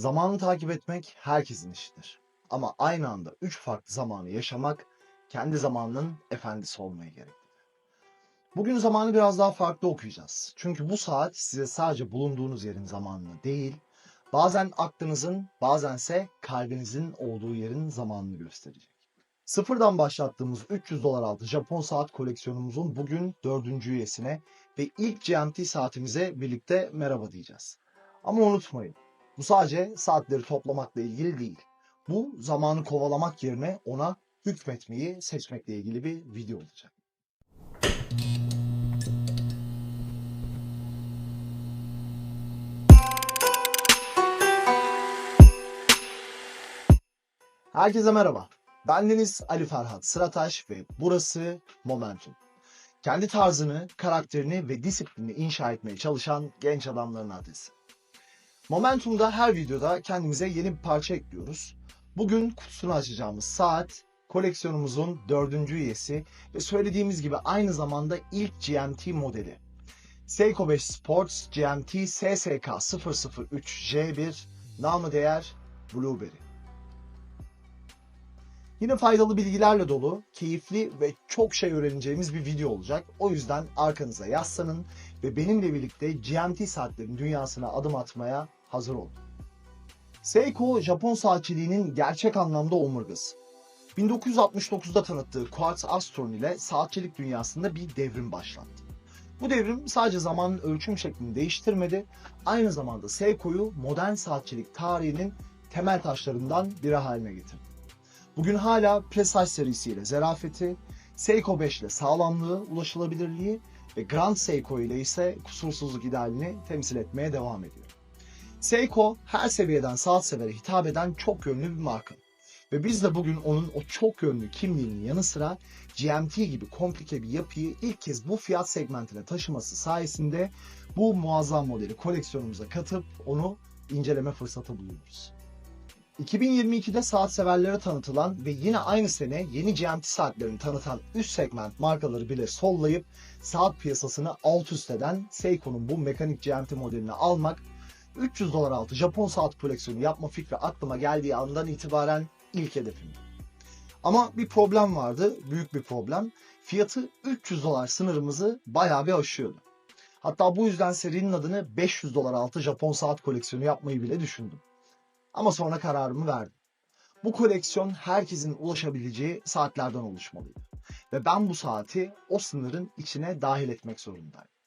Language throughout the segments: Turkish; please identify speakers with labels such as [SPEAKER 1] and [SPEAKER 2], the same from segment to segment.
[SPEAKER 1] Zamanı takip etmek herkesin işidir. Ama aynı anda üç farklı zamanı yaşamak kendi zamanının efendisi olmaya gereklidir. Bugün zamanı biraz daha farklı okuyacağız. Çünkü bu saat size sadece bulunduğunuz yerin zamanını değil, bazen aklınızın, bazense kalbinizin olduğu yerin zamanını gösterecek. Sıfırdan başlattığımız 300 dolar altı Japon saat koleksiyonumuzun bugün dördüncü üyesine ve ilk GMT saatimize birlikte merhaba diyeceğiz. Ama unutmayın, bu sadece saatleri toplamakla ilgili değil. Bu zamanı kovalamak yerine ona hükmetmeyi seçmekle ilgili bir video olacak. Herkese merhaba. Ben Deniz Ali Ferhat Sırataş ve burası Momentum. Kendi tarzını, karakterini ve disiplinini inşa etmeye çalışan genç adamların adresi. Momentum'da her videoda kendimize yeni bir parça ekliyoruz. Bugün kutusunu açacağımız saat koleksiyonumuzun dördüncü üyesi ve söylediğimiz gibi aynı zamanda ilk GMT modeli. Seiko 5 Sports GMT SSK 003J1 namı değer Blueberry. Yine faydalı bilgilerle dolu, keyifli ve çok şey öğreneceğimiz bir video olacak. O yüzden arkanıza yaslanın ve benimle birlikte GMT saatlerin dünyasına adım atmaya hazır olun. Seiko, Japon saatçiliğinin gerçek anlamda omurgası. 1969'da tanıttığı Quartz Astron ile saatçilik dünyasında bir devrim başlattı. Bu devrim sadece zamanın ölçüm şeklini değiştirmedi, aynı zamanda Seiko'yu modern saatçilik tarihinin temel taşlarından biri haline getirdi. Bugün hala Precise serisiyle zerafeti, Seiko 5 ile sağlamlığı, ulaşılabilirliği ve Grand Seiko ile ise kusursuzluk idealini temsil etmeye devam ediyor. Seiko her seviyeden saat severe hitap eden çok yönlü bir marka. Ve biz de bugün onun o çok yönlü kimliğinin yanı sıra GMT gibi komplike bir yapıyı ilk kez bu fiyat segmentine taşıması sayesinde bu muazzam modeli koleksiyonumuza katıp onu inceleme fırsatı buluyoruz. 2022'de saat severlere tanıtılan ve yine aynı sene yeni GMT saatlerini tanıtan üst segment markaları bile sollayıp saat piyasasını alt üst eden Seiko'nun bu mekanik GMT modelini almak 300 dolar altı Japon saat koleksiyonu yapma fikri aklıma geldiği andan itibaren ilk hedefimdi. Ama bir problem vardı, büyük bir problem. Fiyatı 300 dolar sınırımızı bayağı bir aşıyordu. Hatta bu yüzden serinin adını 500 dolar altı Japon saat koleksiyonu yapmayı bile düşündüm. Ama sonra kararımı verdim. Bu koleksiyon herkesin ulaşabileceği saatlerden oluşmalıydı. Ve ben bu saati o sınırın içine dahil etmek zorundaydım.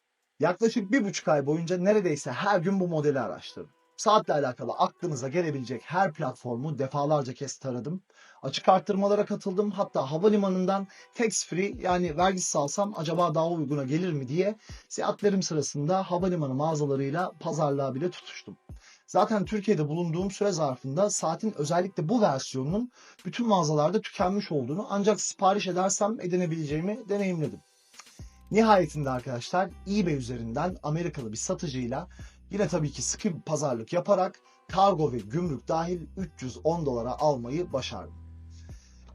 [SPEAKER 1] Yaklaşık bir buçuk ay boyunca neredeyse her gün bu modeli araştırdım. Saatle alakalı aklınıza gelebilecek her platformu defalarca kez taradım. Açık arttırmalara katıldım. Hatta havalimanından tax free yani vergisiz alsam acaba daha uyguna gelir mi diye seyahatlerim sırasında havalimanı mağazalarıyla pazarlığa bile tutuştum. Zaten Türkiye'de bulunduğum süre zarfında saatin özellikle bu versiyonunun bütün mağazalarda tükenmiş olduğunu ancak sipariş edersem edinebileceğimi deneyimledim. Nihayetinde arkadaşlar eBay üzerinden Amerikalı bir satıcıyla yine tabii ki sıkı bir pazarlık yaparak kargo ve gümrük dahil 310 dolara almayı başardım.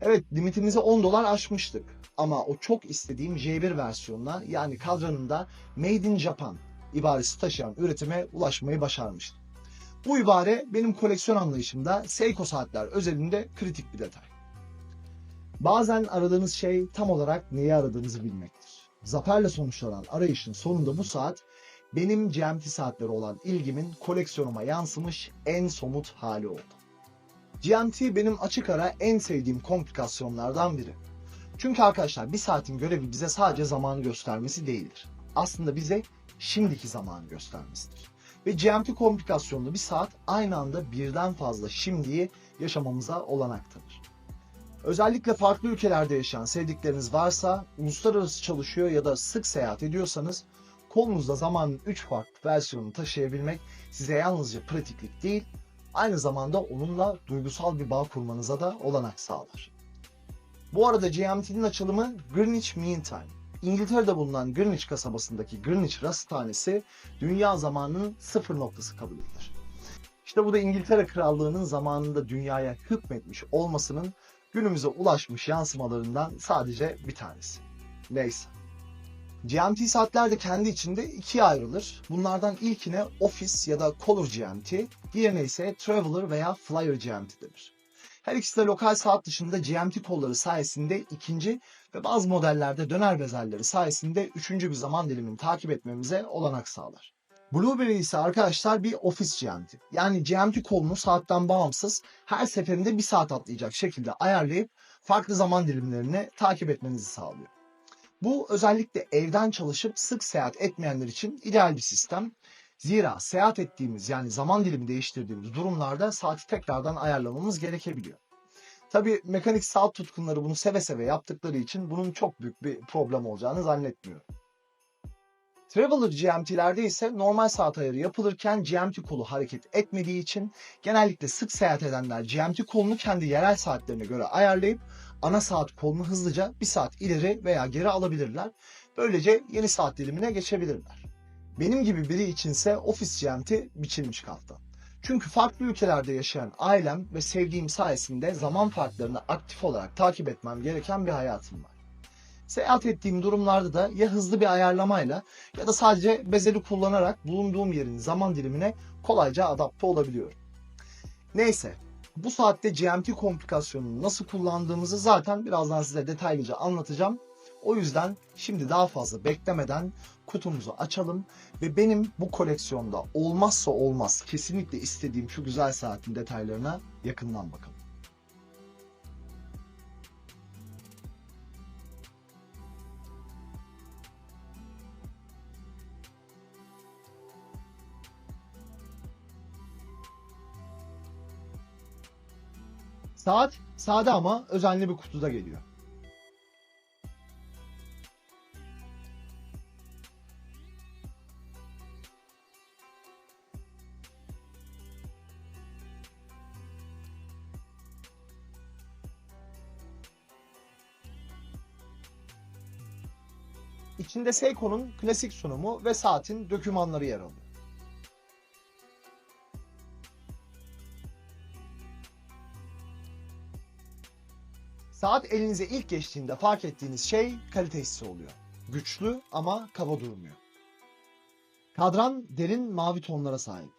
[SPEAKER 1] Evet limitimizi 10 dolar aşmıştık ama o çok istediğim J1 versiyonuna yani kadranında Made in Japan ibaresi taşıyan üretime ulaşmayı başarmıştım. Bu ibare benim koleksiyon anlayışımda Seiko saatler özelinde kritik bir detay. Bazen aradığınız şey tam olarak neyi aradığınızı bilmektir. Zaferle sonuçlanan arayışın sonunda bu saat benim GMT saatleri olan ilgimin koleksiyonuma yansımış en somut hali oldu. GMT benim açık ara en sevdiğim komplikasyonlardan biri. Çünkü arkadaşlar bir saatin görevi bize sadece zamanı göstermesi değildir. Aslında bize şimdiki zamanı göstermesidir. Ve GMT komplikasyonlu bir saat aynı anda birden fazla şimdiyi yaşamamıza olanak tanır. Özellikle farklı ülkelerde yaşayan sevdikleriniz varsa, uluslararası çalışıyor ya da sık seyahat ediyorsanız kolunuzda zamanın 3 farklı versiyonunu taşıyabilmek size yalnızca pratiklik değil, aynı zamanda onunla duygusal bir bağ kurmanıza da olanak sağlar. Bu arada GMT'nin açılımı Greenwich Mean Time. İngiltere'de bulunan Greenwich kasabasındaki Greenwich Rasathanesi dünya zamanının sıfır noktası kabul edilir. İşte bu da İngiltere Krallığı'nın zamanında dünyaya hükmetmiş olmasının günümüze ulaşmış yansımalarından sadece bir tanesi. Neyse. GMT saatler de kendi içinde ikiye ayrılır. Bunlardan ilkine Office ya da Color GMT, diğerine ise Traveler veya Flyer GMT denir. Her ikisi de lokal saat dışında GMT kolları sayesinde ikinci ve bazı modellerde döner bezelleri sayesinde üçüncü bir zaman dilimini takip etmemize olanak sağlar. Blueberry ise arkadaşlar bir ofis GMT. Yani GMT kolunu saatten bağımsız her seferinde bir saat atlayacak şekilde ayarlayıp farklı zaman dilimlerini takip etmenizi sağlıyor. Bu özellikle evden çalışıp sık seyahat etmeyenler için ideal bir sistem. Zira seyahat ettiğimiz yani zaman dilimi değiştirdiğimiz durumlarda saati tekrardan ayarlamamız gerekebiliyor. Tabi mekanik saat tutkunları bunu seve seve yaptıkları için bunun çok büyük bir problem olacağını zannetmiyorum. Traveler GMT'lerde ise normal saat ayarı yapılırken GMT kolu hareket etmediği için genellikle sık seyahat edenler GMT kolunu kendi yerel saatlerine göre ayarlayıp ana saat kolunu hızlıca bir saat ileri veya geri alabilirler. Böylece yeni saat dilimine geçebilirler. Benim gibi biri içinse Office GMT biçilmiş kaftan. Çünkü farklı ülkelerde yaşayan ailem ve sevdiğim sayesinde zaman farklarını aktif olarak takip etmem gereken bir hayatım var. Seyahat ettiğim durumlarda da ya hızlı bir ayarlamayla ya da sadece bezeli kullanarak bulunduğum yerin zaman dilimine kolayca adapte olabiliyorum. Neyse, bu saatte GMT komplikasyonunu nasıl kullandığımızı zaten birazdan size detaylıca anlatacağım. O yüzden şimdi daha fazla beklemeden kutumuzu açalım ve benim bu koleksiyonda olmazsa olmaz kesinlikle istediğim şu güzel saatin detaylarına yakından bakalım. Saat sade ama özenli bir kutuda geliyor. İçinde Seiko'nun klasik sunumu ve saatin dokümanları yer alıyor. Saat elinize ilk geçtiğinde fark ettiğiniz şey kalite hissi oluyor. Güçlü ama kaba durmuyor. Kadran derin mavi tonlara sahip.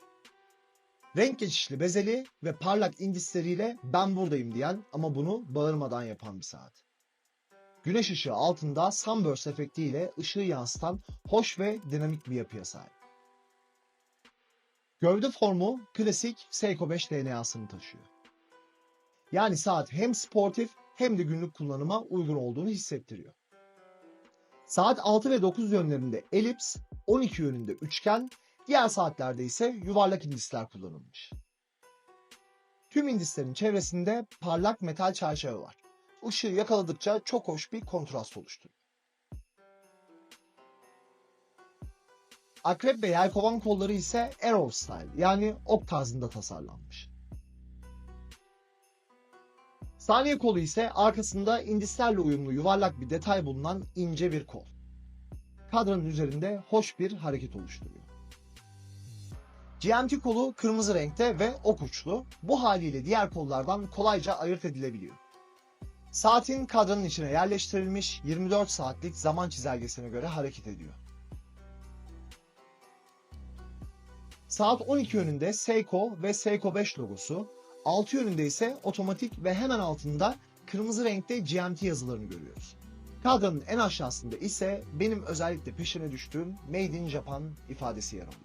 [SPEAKER 1] Renk geçişli bezeli ve parlak indisleriyle ben buradayım diyen ama bunu bağırmadan yapan bir saat. Güneş ışığı altında sunburst efektiyle ışığı yansıtan hoş ve dinamik bir yapıya sahip. Gövde formu klasik Seiko 5 DNA'sını taşıyor. Yani saat hem sportif hem de günlük kullanıma uygun olduğunu hissettiriyor. Saat 6 ve 9 yönlerinde elips, 12 yönünde üçgen, diğer saatlerde ise yuvarlak indisler kullanılmış. Tüm indislerin çevresinde parlak metal çerçeve var. Işığı yakaladıkça çok hoş bir kontrast oluşturuyor. Akrep ve yelkovan kolları ise arrow style yani ok tarzında tasarlanmış. Saniye kolu ise arkasında indislerle uyumlu yuvarlak bir detay bulunan ince bir kol. Kadranın üzerinde hoş bir hareket oluşturuyor. GMT kolu kırmızı renkte ve ok uçlu. Bu haliyle diğer kollardan kolayca ayırt edilebiliyor. Saatin kadranın içine yerleştirilmiş 24 saatlik zaman çizelgesine göre hareket ediyor. Saat 12 yönünde Seiko ve Seiko 5 logosu, 6 yönünde ise otomatik ve hemen altında kırmızı renkte GMT yazılarını görüyoruz. Kadranın en aşağısında ise benim özellikle peşine düştüğüm Made in Japan ifadesi yer alıyor.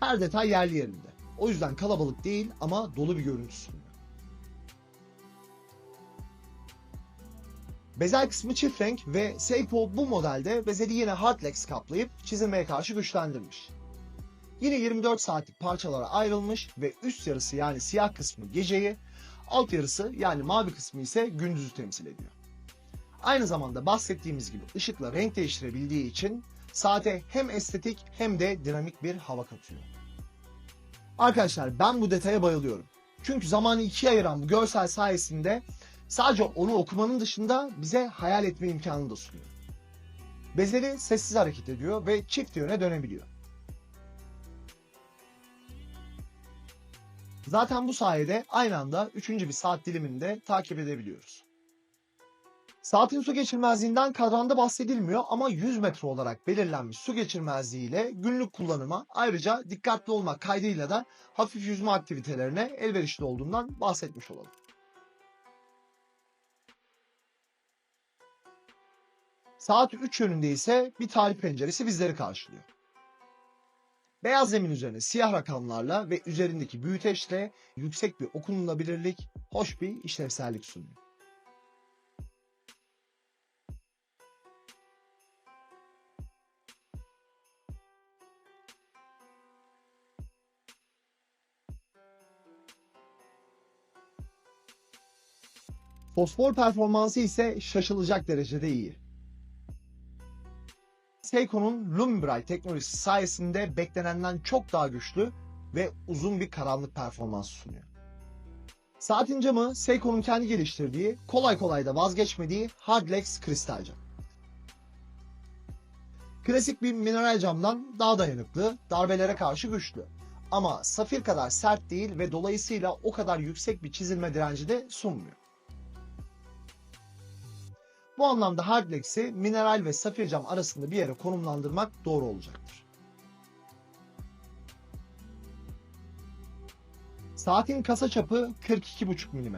[SPEAKER 1] Her detay yerli yerinde. O yüzden kalabalık değil ama dolu bir görüntü sunuyor. Bezel kısmı çift renk ve Seiko bu modelde bezeli yine hardlex kaplayıp çizilmeye karşı güçlendirmiş. Yine 24 saatlik parçalara ayrılmış ve üst yarısı yani siyah kısmı geceyi, alt yarısı yani mavi kısmı ise gündüzü temsil ediyor. Aynı zamanda bahsettiğimiz gibi ışıkla renk değiştirebildiği için saate hem estetik hem de dinamik bir hava katıyor. Arkadaşlar ben bu detaya bayılıyorum. Çünkü zamanı ikiye ayıran bu görsel sayesinde sadece onu okumanın dışında bize hayal etme imkanı da sunuyor. Bezeli sessiz hareket ediyor ve çift yöne dönebiliyor. Zaten bu sayede aynı anda üçüncü bir saat dilimini de takip edebiliyoruz. Saatin su geçirmezliğinden kadranda bahsedilmiyor ama 100 metre olarak belirlenmiş su geçirmezliği ile günlük kullanıma ayrıca dikkatli olmak kaydıyla da hafif yüzme aktivitelerine elverişli olduğundan bahsetmiş olalım. Saat 3 yönünde ise bir tarih penceresi bizleri karşılıyor. Beyaz zemin üzerine siyah rakamlarla ve üzerindeki büyüteçle yüksek bir okunulabilirlik, hoş bir işlevsellik sunuyor. Fosfor performansı ise şaşılacak derecede iyi. Seiko'nun Lumibright teknolojisi sayesinde beklenenden çok daha güçlü ve uzun bir karanlık performans sunuyor. Saatin camı Seiko'nun kendi geliştirdiği, kolay kolay da vazgeçmediği Hardlex kristal cam. Klasik bir mineral camdan daha dayanıklı, darbelere karşı güçlü. Ama safir kadar sert değil ve dolayısıyla o kadar yüksek bir çizilme direnci de sunmuyor. Bu anlamda Hardlex'i mineral ve safir cam arasında bir yere konumlandırmak doğru olacaktır. Saatin kasa çapı 42,5 mm.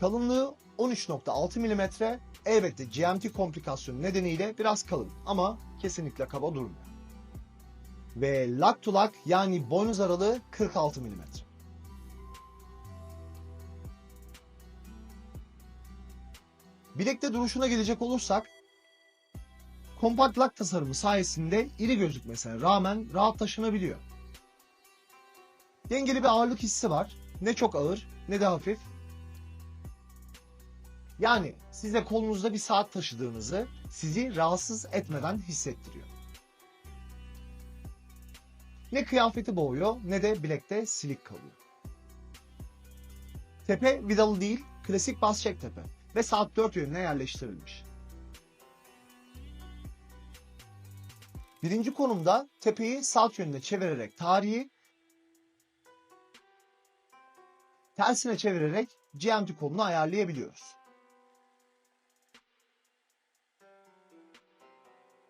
[SPEAKER 1] Kalınlığı 13.6 mm. Elbette GMT komplikasyonu nedeniyle biraz kalın ama kesinlikle kaba durmuyor. Ve lak to lak yani boynuz aralığı 46 mm. Bilekte duruşuna gelecek olursak kompakt lak tasarımı sayesinde iri gözükmesine rağmen rahat taşınabiliyor. Dengeli bir ağırlık hissi var. Ne çok ağır ne de hafif. Yani size kolunuzda bir saat taşıdığınızı sizi rahatsız etmeden hissettiriyor. Ne kıyafeti boğuyor ne de bilekte silik kalıyor. Tepe vidalı değil, klasik bas çek tepe ve saat 4 yönüne yerleştirilmiş. Birinci konumda tepeyi saat yönüne çevirerek tarihi, tersine çevirerek GMT kolunu ayarlayabiliyoruz.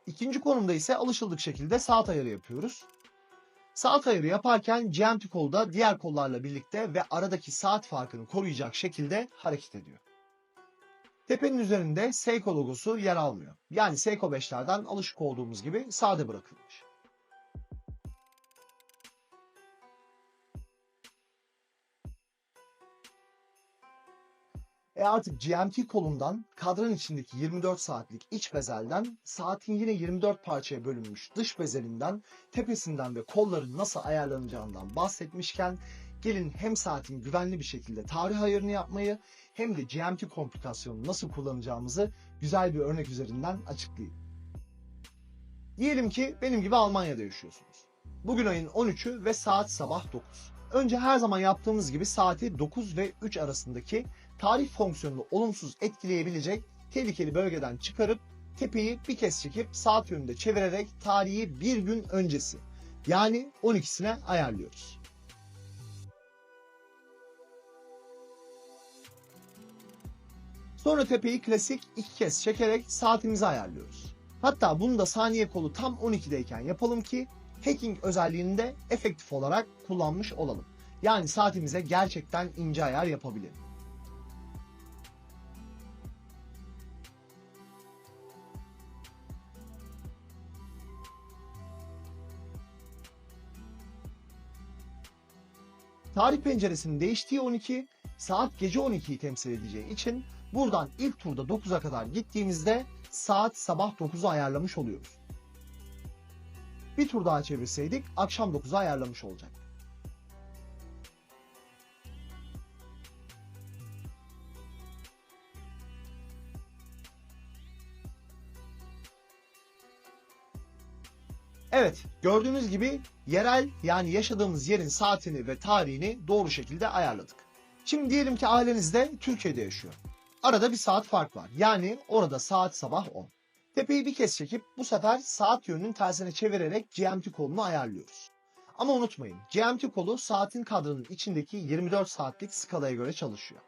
[SPEAKER 1] İkinci konumda ise alışıldık şekilde saat ayarı yapıyoruz. Saat ayarı yaparken GMT kolu da diğer kollarla birlikte ve aradaki saat farkını koruyacak şekilde hareket ediyor. Tepenin üzerinde Seiko logosu yer almıyor. Yani Seiko 5'lerden alışık olduğumuz gibi sade bırakılmış. E artık GMT kolundan kadran içindeki 24 saatlik iç bezelden saatin yine 24 parçaya bölünmüş dış bezelinden tepesinden ve kolların nasıl ayarlanacağından bahsetmişken gelin hem saatin güvenli bir şekilde tarih ayarını yapmayı hem de GMT komplikasyonunu nasıl kullanacağımızı güzel bir örnek üzerinden açıklayayım. Diyelim ki benim gibi Almanya'da yaşıyorsunuz. Bugün ayın 13'ü ve saat sabah 9. Önce her zaman yaptığımız gibi saati 9 ve 3 arasındaki tarih fonksiyonunu olumsuz etkileyebilecek tehlikeli bölgeden çıkarıp tepeyi bir kez çekip saat yönünde çevirerek tarihi bir gün öncesi yani 12'sine ayarlıyoruz. Sonra tepeyi klasik iki kez çekerek saatimizi ayarlıyoruz. Hatta bunu da saniye kolu tam 12'deyken yapalım ki hacking özelliğini de efektif olarak kullanmış olalım. Yani saatimize gerçekten ince ayar yapabilirim. Tarih penceresinin değiştiği 12, saat gece 12'yi temsil edeceği için buradan ilk turda 9'a kadar gittiğimizde saat sabah 9'u ayarlamış oluyoruz. Bir tur daha çevirseydik akşam 9'u ayarlamış olacak. Evet, gördüğünüz gibi yerel yani yaşadığımız yerin saatini ve tarihini doğru şekilde ayarladık. Şimdi diyelim ki aileniz de Türkiye'de yaşıyor. Arada bir saat fark var. Yani orada saat sabah 10. Tepeyi bir kez çekip bu sefer saat yönünün tersine çevirerek GMT kolunu ayarlıyoruz. Ama unutmayın GMT kolu saatin kadranın içindeki 24 saatlik skalaya göre çalışıyor.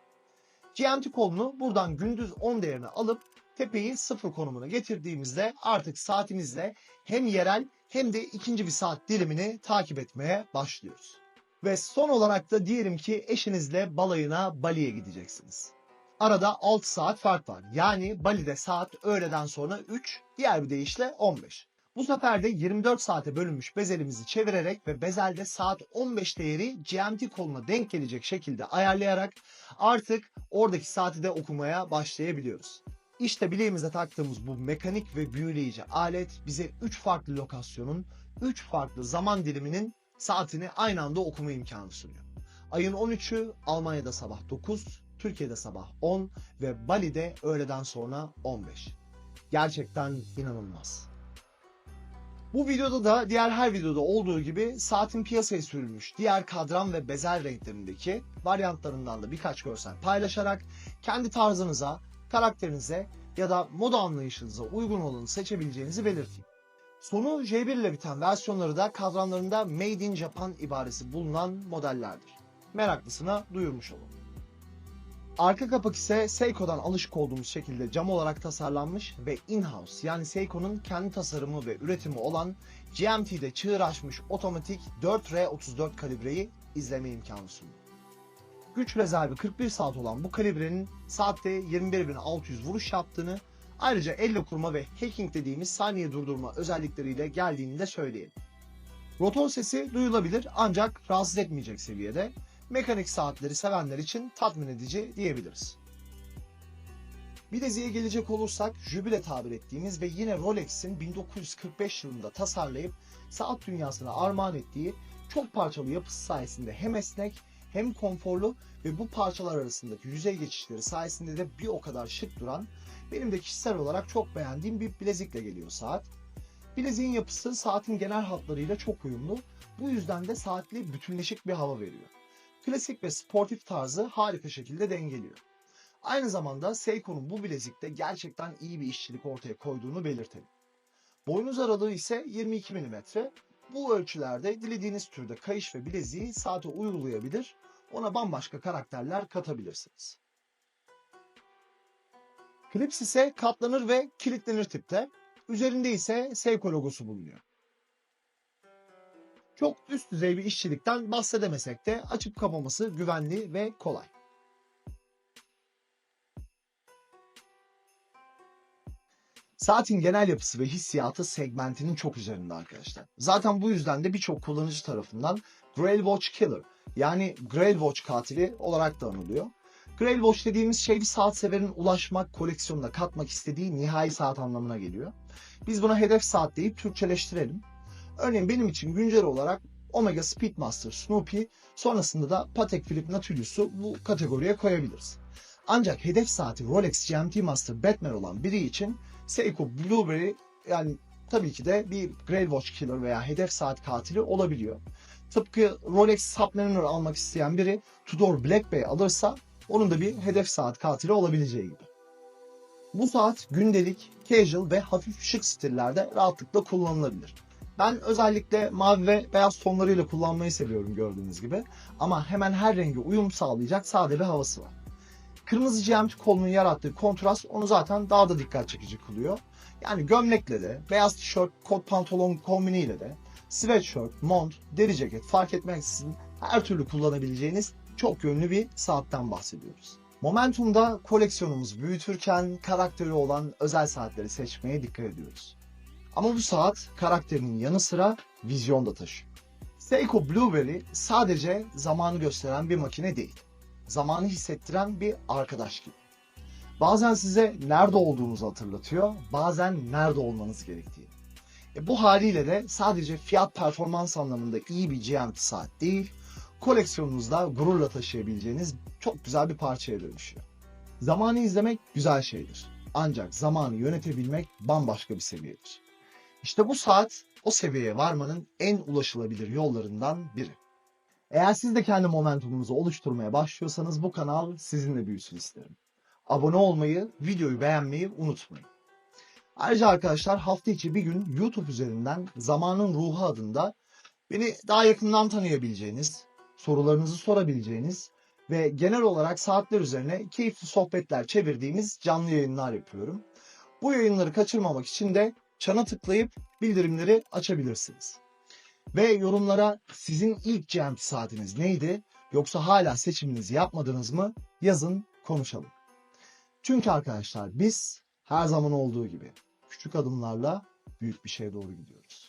[SPEAKER 1] GMT kolunu buradan gündüz 10 değerini alıp Tepeyi sıfır konumuna getirdiğimizde artık saatimizle hem yerel hem de ikinci bir saat dilimini takip etmeye başlıyoruz. Ve son olarak da diyelim ki eşinizle balayına Bali'ye gideceksiniz. Arada 6 saat fark var. Yani Bali'de saat öğleden sonra 3, diğer bir deyişle 15. Bu sefer de 24 saate bölünmüş bezelimizi çevirerek ve bezelde saat 15 değeri GMT koluna denk gelecek şekilde ayarlayarak artık oradaki saati de okumaya başlayabiliyoruz. İşte bileğimize taktığımız bu mekanik ve büyüleyici alet bize 3 farklı lokasyonun 3 farklı zaman diliminin saatini aynı anda okuma imkanı sunuyor. Ayın 13'ü Almanya'da sabah 9, Türkiye'de sabah 10 ve Bali'de öğleden sonra 15. Gerçekten inanılmaz. Bu videoda da diğer her videoda olduğu gibi saatin piyasaya sürülmüş diğer kadran ve bezel renklerindeki varyantlarından da birkaç görsel paylaşarak kendi tarzınıza, karakterinize ya da moda anlayışınıza uygun olanı seçebileceğinizi belirteyim. Sonu J1 ile biten versiyonları da kadranlarında Made in Japan ibaresi bulunan modellerdir. Meraklısına duyurmuş olun. Arka kapak ise Seiko'dan alışık olduğumuz şekilde cam olarak tasarlanmış ve in-house yani Seiko'nun kendi tasarımı ve üretimi olan GMT'de çığır açmış otomatik 4R34 kalibreyi izleme imkanı sunuyor. Güç rezervi 41 saat olan bu kalibrenin saatte 21.600 vuruş yaptığını ayrıca elle kurma ve hacking dediğimiz saniye durdurma özellikleriyle geldiğini de söyleyelim. Rotor sesi duyulabilir ancak rahatsız etmeyecek seviyede mekanik saatleri sevenler için tatmin edici diyebiliriz. Bileziğe gelecek olursak jübile tabir ettiğimiz ve yine Rolex'in 1945 yılında tasarlayıp saat dünyasına armağan ettiği çok parçalı yapısı sayesinde hem esnek hem konforlu ve bu parçalar arasındaki yüzey geçişleri sayesinde de bir o kadar şık duran benim de kişisel olarak çok beğendiğim bir bilezikle geliyor saat. Bileziğin yapısı saatin genel hatlarıyla çok uyumlu. Bu yüzden de saatli bütünleşik bir hava veriyor klasik ve sportif tarzı harika şekilde dengeliyor. Aynı zamanda Seiko'nun bu bilezikte gerçekten iyi bir işçilik ortaya koyduğunu belirtelim. Boynuz aralığı ise 22 mm. Bu ölçülerde dilediğiniz türde kayış ve bileziği saate uygulayabilir, ona bambaşka karakterler katabilirsiniz. Klips ise katlanır ve kilitlenir tipte. Üzerinde ise Seiko logosu bulunuyor. Çok üst düzey bir işçilikten bahsedemesek de açıp kapaması güvenli ve kolay. Saatin genel yapısı ve hissiyatı segmentinin çok üzerinde arkadaşlar. Zaten bu yüzden de birçok kullanıcı tarafından Grail Watch Killer yani Grail Watch katili olarak da anılıyor. Grail Watch dediğimiz şey bir saat severin ulaşmak, koleksiyonuna katmak istediği nihai saat anlamına geliyor. Biz buna hedef saat deyip Türkçeleştirelim. Örneğin benim için güncel olarak Omega Speedmaster Snoopy, sonrasında da Patek Philippe Nautilus'u bu kategoriye koyabiliriz. Ancak hedef saati Rolex GMT Master Batman olan biri için Seiko Blueberry yani tabii ki de bir Grail Watch Killer veya hedef saat katili olabiliyor. Tıpkı Rolex Submariner almak isteyen biri Tudor Black Bay alırsa onun da bir hedef saat katili olabileceği gibi. Bu saat gündelik, casual ve hafif şık stillerde rahatlıkla kullanılabilir. Ben özellikle mavi ve beyaz tonlarıyla kullanmayı seviyorum gördüğünüz gibi. Ama hemen her renge uyum sağlayacak sade bir havası var. Kırmızı GMT kolunun yarattığı kontrast onu zaten daha da dikkat çekici kılıyor. Yani gömlekle de, beyaz tişört, kot pantolon kombiniyle de, sweatshirt, mont, deri ceket fark etmeksizin her türlü kullanabileceğiniz çok yönlü bir saatten bahsediyoruz. Momentum'da koleksiyonumuzu büyütürken karakteri olan özel saatleri seçmeye dikkat ediyoruz. Ama bu saat karakterinin yanı sıra vizyon da taşıyor. Seiko Blueberry sadece zamanı gösteren bir makine değil. Zamanı hissettiren bir arkadaş gibi. Bazen size nerede olduğunuzu hatırlatıyor, bazen nerede olmanız gerektiği. E bu haliyle de sadece fiyat performans anlamında iyi bir GMT saat değil, koleksiyonunuzda gururla taşıyabileceğiniz çok güzel bir parçaya dönüşüyor. Zamanı izlemek güzel şeydir. Ancak zamanı yönetebilmek bambaşka bir seviyedir. İşte bu saat o seviyeye varmanın en ulaşılabilir yollarından biri. Eğer siz de kendi momentumunuzu oluşturmaya başlıyorsanız bu kanal sizinle büyüsün isterim. Abone olmayı, videoyu beğenmeyi unutmayın. Ayrıca arkadaşlar hafta içi bir gün YouTube üzerinden Zamanın Ruhu adında beni daha yakından tanıyabileceğiniz, sorularınızı sorabileceğiniz ve genel olarak saatler üzerine keyifli sohbetler çevirdiğimiz canlı yayınlar yapıyorum. Bu yayınları kaçırmamak için de çana tıklayıp bildirimleri açabilirsiniz. Ve yorumlara sizin ilk GMT saatiniz neydi? Yoksa hala seçiminizi yapmadınız mı? Yazın konuşalım. Çünkü arkadaşlar biz her zaman olduğu gibi küçük adımlarla büyük bir şeye doğru gidiyoruz.